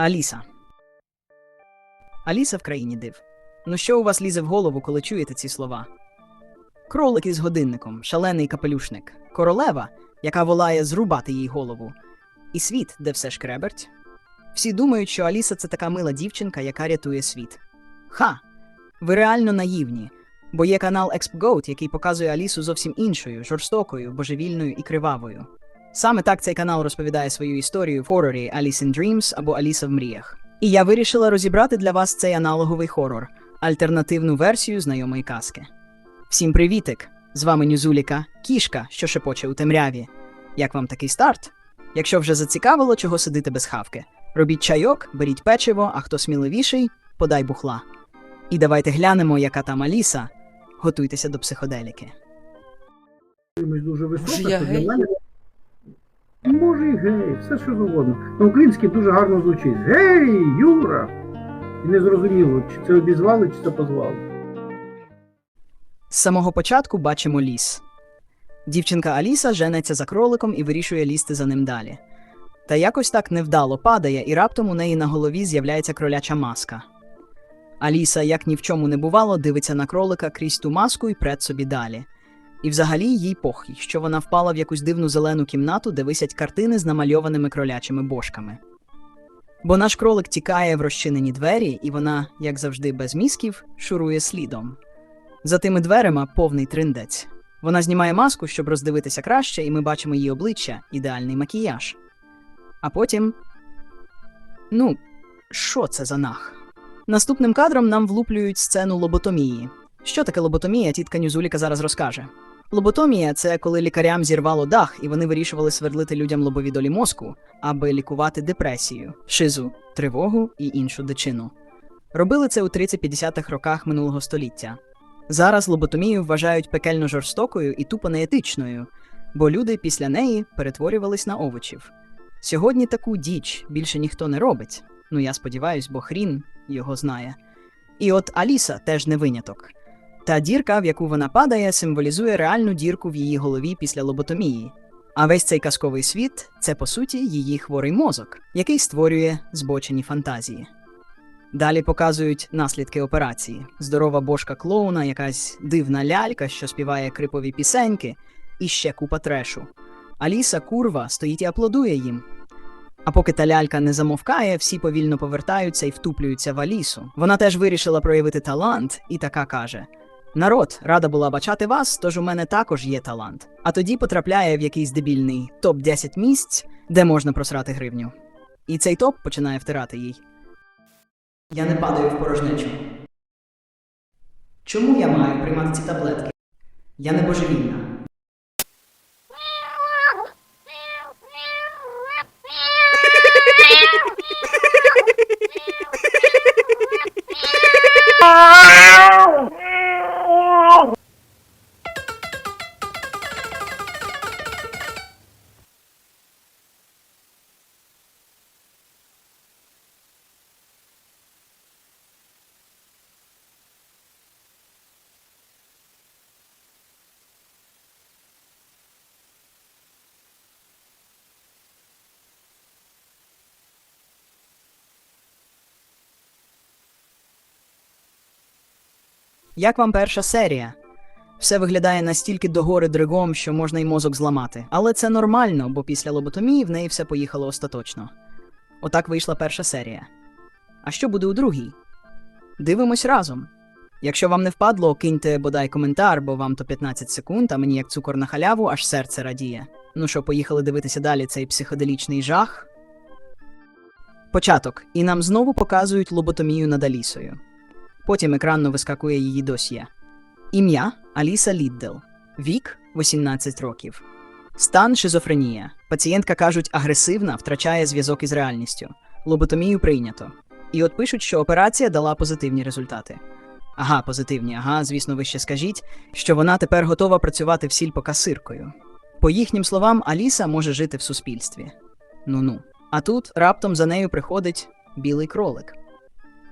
Аліса. Аліса в країні див. Ну що у вас лізе в голову, коли чуєте ці слова? Кролик із годинником, шалений капелюшник, королева, яка волає зрубати їй голову, і світ, де все шкреберть. Всі думають, що Аліса це така мила дівчинка, яка рятує світ. Ха! Ви реально наївні, бо є канал ExpGoat, який показує Алісу зовсім іншою, жорстокою, божевільною і кривавою. Саме так цей канал розповідає свою історію в хорорі Alice in Dreams або Аліса в мріях. І я вирішила розібрати для вас цей аналоговий хорор, альтернативну версію знайомої казки. Всім привітик! З вами Нюзуліка, кішка, що шепоче у темряві. Як вам такий старт? Якщо вже зацікавило, чого сидити без хавки, робіть чайок, беріть печиво, а хто сміливіший, подай бухла. І давайте глянемо, яка там Аліса. Готуйтеся до психоделіки. дуже висока, я то для мене. Може і гей, все що завгодно. На українській дуже гарно звучить. Гей, Юра! І не зрозуміло, чи це обізвали, чи це позвали. З самого початку бачимо ліс. Дівчинка Аліса женеться за кроликом і вирішує лізти за ним далі. Та якось так невдало падає, і раптом у неї на голові з'являється кроляча маска. Аліса, як ні в чому не бувало, дивиться на кролика крізь ту маску і пред собі далі. І взагалі їй похуй, що вона впала в якусь дивну зелену кімнату, де висять картини з намальованими кролячими бошками. Бо наш кролик тікає в розчинені двері, і вона, як завжди, без мізків, шурує слідом. За тими дверима повний триндець. Вона знімає маску, щоб роздивитися краще, і ми бачимо її обличчя, ідеальний макіяж. А потім. Ну, що це за нах? Наступним кадром нам влуплюють сцену лоботомії. Що таке лоботомія, тітка Нюзуліка зараз розкаже. Лоботомія це коли лікарям зірвало дах, і вони вирішували свердлити людям лобові долі мозку, аби лікувати депресію, шизу, тривогу і іншу дичину. Робили це у 30-50-х роках минулого століття. Зараз лоботомію вважають пекельно жорстокою і тупо неетичною, бо люди після неї перетворювались на овочів. Сьогодні таку діч більше ніхто не робить. Ну я сподіваюсь, бо хрін його знає. І от Аліса теж не виняток. Та дірка, в яку вона падає, символізує реальну дірку в її голові після лоботомії. А весь цей казковий світ це по суті її хворий мозок, який створює збочені фантазії. Далі показують наслідки операції: здорова бошка клоуна, якась дивна лялька, що співає крипові пісеньки, і ще купа трешу. Аліса курва стоїть і аплодує їм. А поки та лялька не замовкає, всі повільно повертаються і втуплюються в Алісу. Вона теж вирішила проявити талант і така каже: Народ, рада була бачати вас, тож у мене також є талант. А тоді потрапляє в якийсь дебільний топ 10 місць, де можна просрати гривню. І цей топ починає втирати їй. Я не падаю в порожнечу. Чому я маю приймати ці таблетки? Я не божевільна. Як вам перша серія? Все виглядає настільки догори дригом, що можна й мозок зламати. Але це нормально, бо після лоботомії в неї все поїхало остаточно. Отак вийшла перша серія. А що буде у другій? Дивимось разом. Якщо вам не впадло, киньте бодай коментар, бо вам то 15 секунд, а мені як цукор на халяву, аж серце радіє. Ну що, поїхали дивитися далі цей психоделічний жах. Початок. І нам знову показують лоботомію над Алісою. Потім екранно вискакує її досьє. Ім'я Аліса Ліддел. Вік 18 років. Стан шизофренія. Пацієнтка кажуть, агресивна, втрачає зв'язок із реальністю. Лоботомію прийнято. І от пишуть, що операція дала позитивні результати. Ага, позитивні, ага, звісно, ви ще скажіть, що вона тепер готова працювати в сільпокасиркою. По їхнім словам, Аліса може жити в суспільстві. Ну-ну. А тут раптом за нею приходить білий кролик.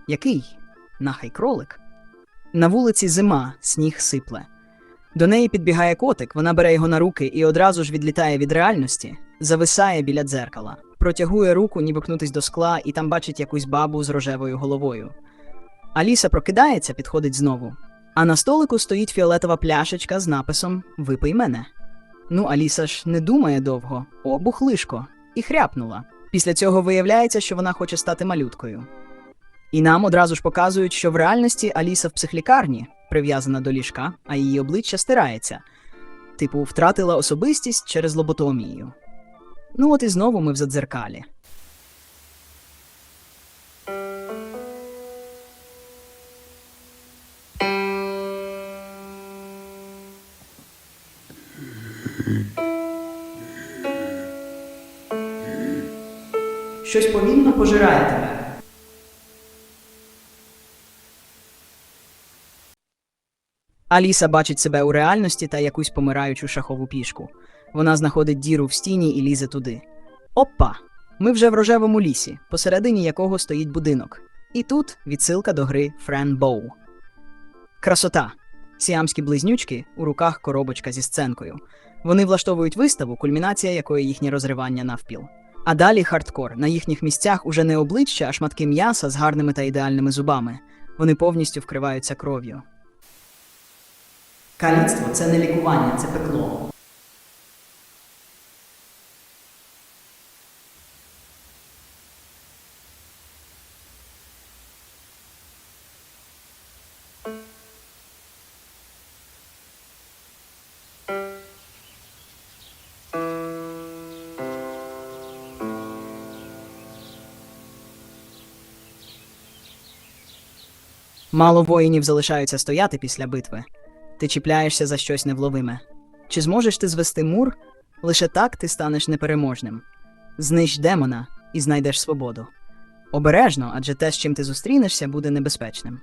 Який? Нахай кролик. На вулиці зима, сніг сипле. До неї підбігає котик, вона бере його на руки і одразу ж відлітає від реальності, зависає біля дзеркала. протягує руку, ніби пкнутись до скла, і там бачить якусь бабу з рожевою головою. Аліса прокидається, підходить знову. А на столику стоїть фіолетова пляшечка з написом Випий мене. Ну, Аліса ж не думає довго, о, бухлишко, і хряпнула. Після цього виявляється, що вона хоче стати малюткою. І нам одразу ж показують, що в реальності Аліса в психлікарні, прив'язана до ліжка, а її обличчя стирається. Типу, втратила особистість через лоботомію. Ну от і знову ми в задзеркалі. Щось повільно пожирає тебе. Аліса бачить себе у реальності та якусь помираючу шахову пішку. Вона знаходить діру в стіні і лізе туди. Опа! Ми вже в рожевому лісі, посередині якого стоїть будинок. І тут відсилка до гри Френ Боу. Красота. Сіамські близнючки у руках коробочка зі сценкою. Вони влаштовують виставу, кульмінація якої їхнє розривання навпіл. А далі хардкор. На їхніх місцях уже не обличчя, а шматки м'яса з гарними та ідеальними зубами. Вони повністю вкриваються кров'ю. Каліцтво це не лікування, це пекло. Мало воїнів залишаються стояти після битви. Ти чіпляєшся за щось невловиме. Чи зможеш ти звести мур? Лише так ти станеш непереможним. Знищ демона і знайдеш свободу. Обережно, адже те, з чим ти зустрінешся, буде небезпечним.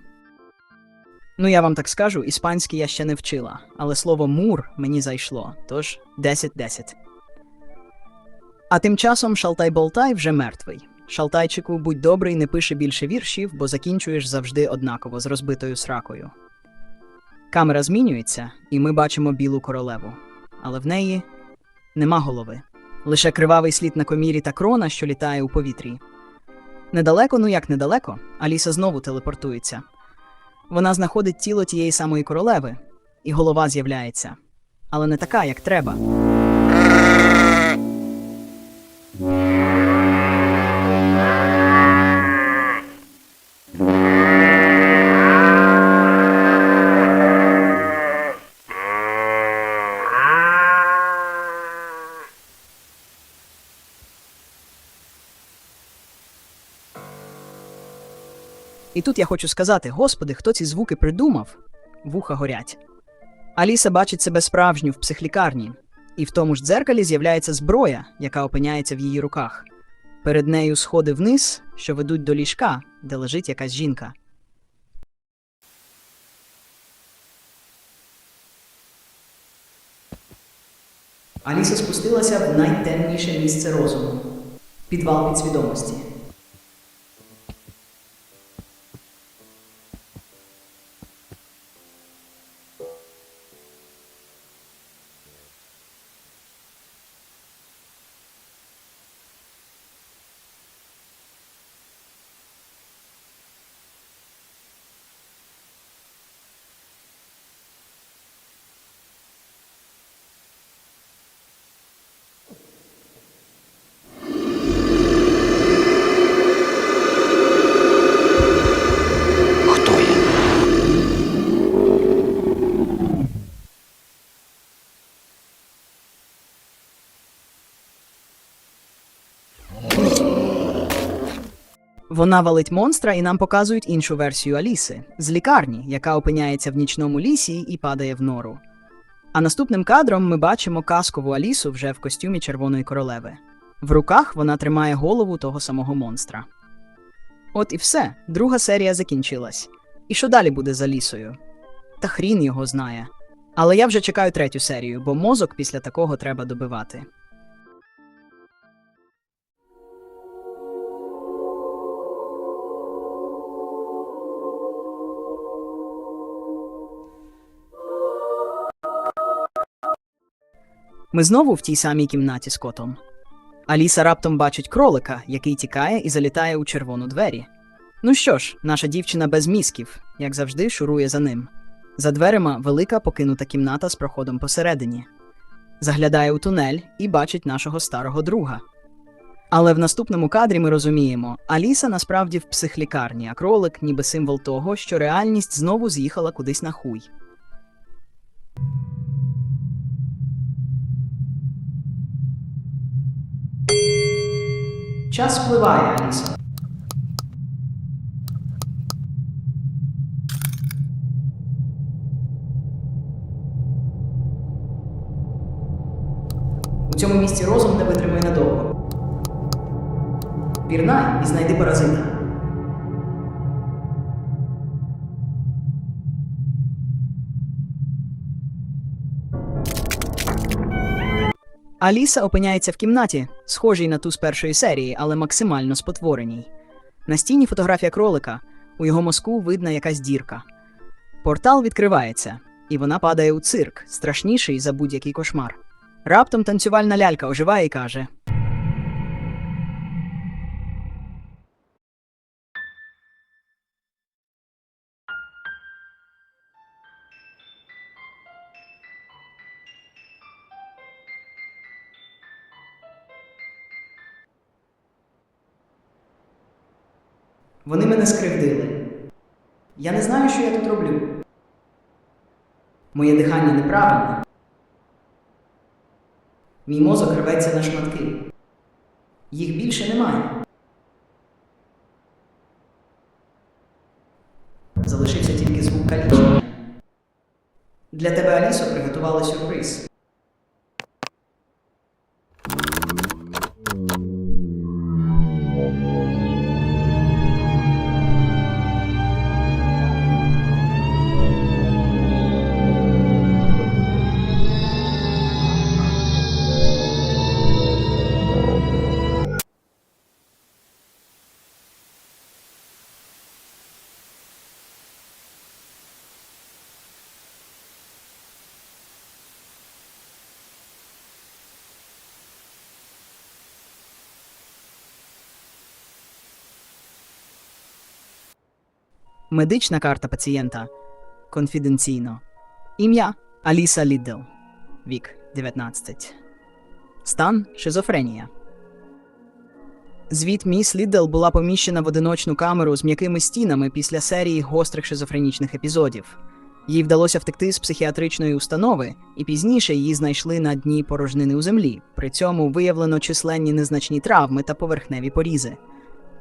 Ну, я вам так скажу, іспанський я ще не вчила, але слово мур мені зайшло, тож 10-10. А тим часом Шалтай-Болтай вже мертвий. Шалтайчику, будь добрий, не пиши більше віршів, бо закінчуєш завжди однаково з розбитою сракою. Камера змінюється, і ми бачимо білу королеву, але в неї нема голови. Лише кривавий слід на комірі та крона, що літає у повітрі. Недалеко, ну як недалеко, Аліса знову телепортується. Вона знаходить тіло тієї самої королеви, і голова з'являється. Але не така, як треба. Тут я хочу сказати: Господи, хто ці звуки придумав? Вуха горять. Аліса бачить себе справжню в психлікарні, і в тому ж дзеркалі з'являється зброя, яка опиняється в її руках. Перед нею сходи вниз, що ведуть до ліжка, де лежить якась жінка. Аліса спустилася в найтемніше місце розуму підвал підсвідомості. Вона валить монстра, і нам показують іншу версію Аліси з лікарні, яка опиняється в нічному лісі і падає в нору. А наступним кадром ми бачимо казкову Алісу вже в костюмі Червоної королеви. В руках вона тримає голову того самого монстра. От і все, друга серія закінчилась. І що далі буде з Алісою? Та хрін його знає. Але я вже чекаю третю серію, бо мозок після такого треба добивати. Ми знову в тій самій кімнаті з котом. Аліса раптом бачить кролика, який тікає і залітає у червону двері. Ну що ж, наша дівчина без мізків, як завжди, шурує за ним. За дверима велика покинута кімната з проходом посередині. Заглядає у тунель і бачить нашого старого друга. Але в наступному кадрі ми розуміємо, Аліса насправді в психлікарні, а кролик ніби символ того, що реальність знову з'їхала кудись на хуй. Час впливає, Аліса. У цьому місці розум не витримує надовго. Пірнай і знайди паразита. Аліса опиняється в кімнаті, схожій на ту з першої серії, але максимально спотвореній. На стіні фотографія кролика, у його мозку видна якась дірка. Портал відкривається, і вона падає у цирк, страшніший за будь-який кошмар. Раптом танцювальна лялька оживає і каже: мене скривдили. Я не знаю, що я тут роблю. Моє дихання неправильне. Мій мозок рветься на шматки. Їх більше немає. Залишився тільки звук калічення. Для тебе Алісо приготували сюрприз. Медична карта пацієнта. Конфіденційно. Ім'я Аліса Ліддл. Вік 19. Стан шизофренія. Звіт міс Ліддл була поміщена в одиночну камеру з м'якими стінами після серії гострих шизофренічних епізодів. Їй вдалося втекти з психіатричної установи, і пізніше її знайшли на дні порожнини у землі. При цьому виявлено численні незначні травми та поверхневі порізи.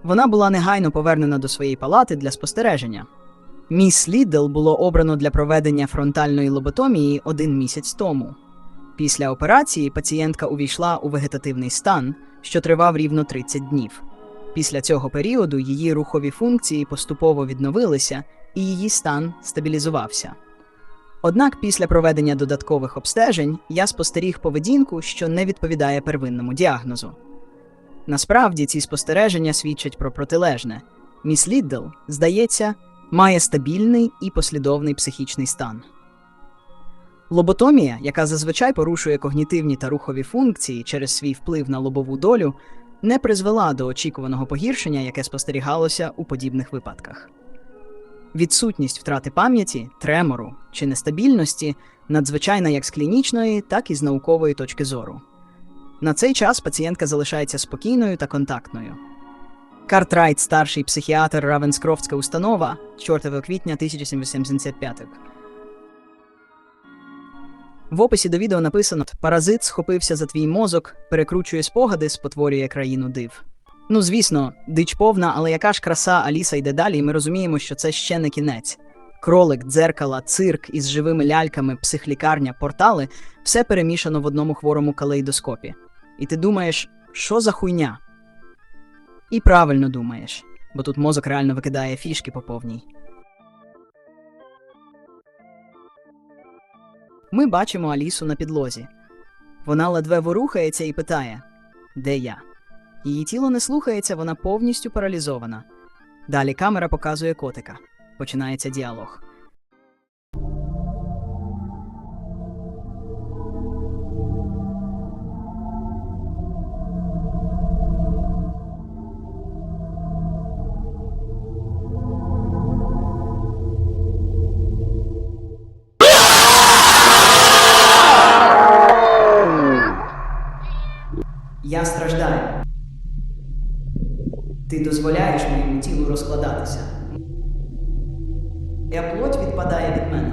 Вона була негайно повернена до своєї палати для спостереження. Міс Ліддл було обрано для проведення фронтальної лоботомії один місяць тому. Після операції пацієнтка увійшла у вегетативний стан, що тривав рівно 30 днів. Після цього періоду її рухові функції поступово відновилися і її стан стабілізувався. Однак після проведення додаткових обстежень я спостеріг поведінку, що не відповідає первинному діагнозу. Насправді ці спостереження свідчать про протилежне. Міс Ліддл, здається, має стабільний і послідовний психічний стан. Лоботомія, яка зазвичай порушує когнітивні та рухові функції через свій вплив на лобову долю, не призвела до очікуваного погіршення, яке спостерігалося у подібних випадках. Відсутність втрати пам'яті, тремору чи нестабільності надзвичайна як з клінічної, так і з наукової точки зору. На цей час пацієнтка залишається спокійною та контактною. Картрайт, старший психіатр Равенскрофтська установа 4 квітня 1775. В описі до відео написано: Паразит схопився за твій мозок, перекручує спогади, спотворює країну див. Ну, звісно, дич повна, але яка ж краса Аліса йде далі, і ми розуміємо, що це ще не кінець. Кролик, дзеркала, цирк із живими ляльками, психлікарня, портали все перемішано в одному хворому калейдоскопі. І ти думаєш, що за хуйня? І правильно думаєш, бо тут мозок реально викидає фішки по повній. Ми бачимо Алісу на підлозі. Вона ледве ворухається і питає: Де я? Її тіло не слухається, вона повністю паралізована. Далі камера показує котика. Починається діалог. Ти дозволяєш моєму тілу розкладатися. Я плоть відпадає від мене.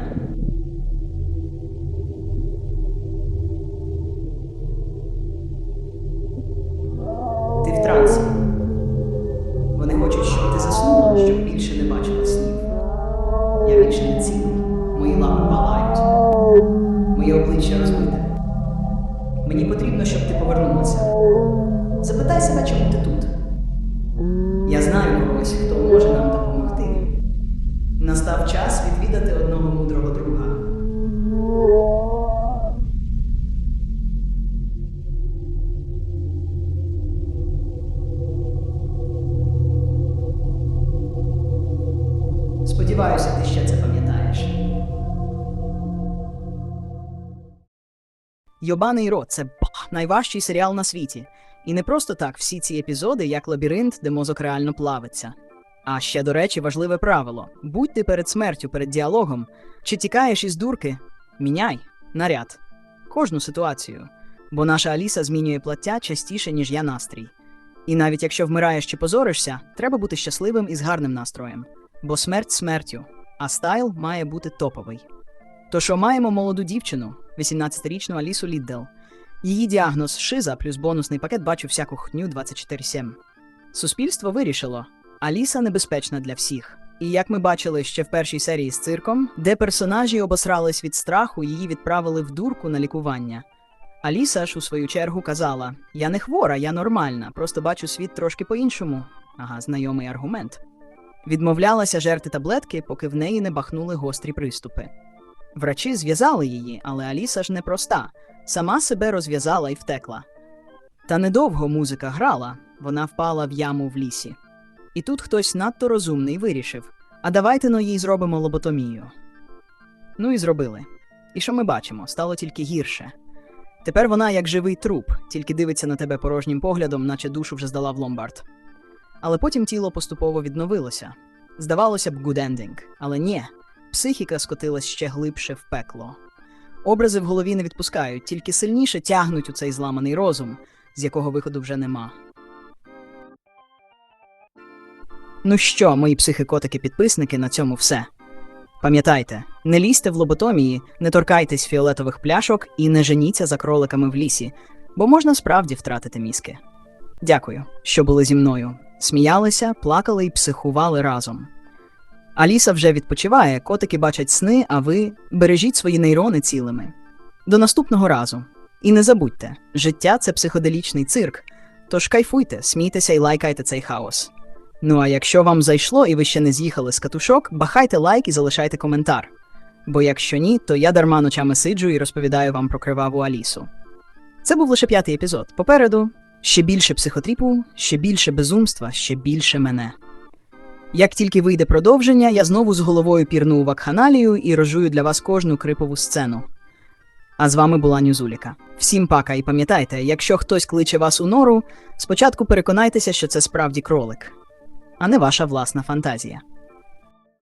Йобаний рот це бах, найважчий серіал на світі. І не просто так всі ці епізоди як лабіринт, де мозок реально плавиться. А ще, до речі, важливе правило: будь ти перед смертю, перед діалогом, чи тікаєш із дурки, міняй наряд. Кожну ситуацію. Бо наша Аліса змінює плаття частіше, ніж я настрій. І навіть якщо вмираєш чи позоришся, треба бути щасливим і з гарним настроєм. Бо смерть смертю, а стайл має бути топовий. То що маємо молоду дівчину, 18-річну Алісу Ліддел. Її діагноз шиза плюс бонусний пакет бачу всяку хню 24-7. Суспільство вирішило, Аліса небезпечна для всіх. І як ми бачили ще в першій серії з цирком, де персонажі обосрались від страху, її відправили в дурку на лікування. Аліса ж у свою чергу казала: Я не хвора, я нормальна, просто бачу світ трошки по-іншому. Ага, знайомий аргумент. Відмовлялася жерти таблетки, поки в неї не бахнули гострі приступи. Врачі зв'язали її, але Аліса ж непроста. Сама себе розв'язала і втекла. Та недовго музика грала, вона впала в яму в лісі. І тут хтось надто розумний вирішив: а давайте но їй зробимо лоботомію. Ну і зробили. І що ми бачимо? Стало тільки гірше. Тепер вона як живий труп, тільки дивиться на тебе порожнім поглядом, наче душу вже здала в ломбард. Але потім тіло поступово відновилося. Здавалося б, ending, але ні, психіка скотилась ще глибше в пекло. Образи в голові не відпускають, тільки сильніше тягнуть у цей зламаний розум, з якого виходу вже нема. Ну що, мої психикотики-підписники, на цьому все. Пам'ятайте, не лізьте в лоботомії, не торкайтесь фіолетових пляшок і не женіться за кроликами в лісі, бо можна справді втратити мізки. Дякую, що були зі мною. Сміялися, плакали і психували разом. Аліса вже відпочиває, котики бачать сни, а ви бережіть свої нейрони цілими. До наступного разу. І не забудьте, життя це психоделічний цирк. Тож кайфуйте, смійтеся і лайкайте цей хаос. Ну а якщо вам зайшло і ви ще не з'їхали з катушок, бахайте лайк і залишайте коментар. Бо якщо ні, то я дарма ночами сиджу і розповідаю вам про криваву Алісу. Це був лише п'ятий епізод. Попереду ще більше психотріпу, ще більше безумства, ще більше мене. Як тільки вийде продовження, я знову з головою пірну у вакханалію і рожую для вас кожну крипову сцену. А з вами була Нюзуліка. Всім пака, і пам'ятайте, якщо хтось кличе вас у нору, спочатку переконайтеся, що це справді кролик, а не ваша власна фантазія.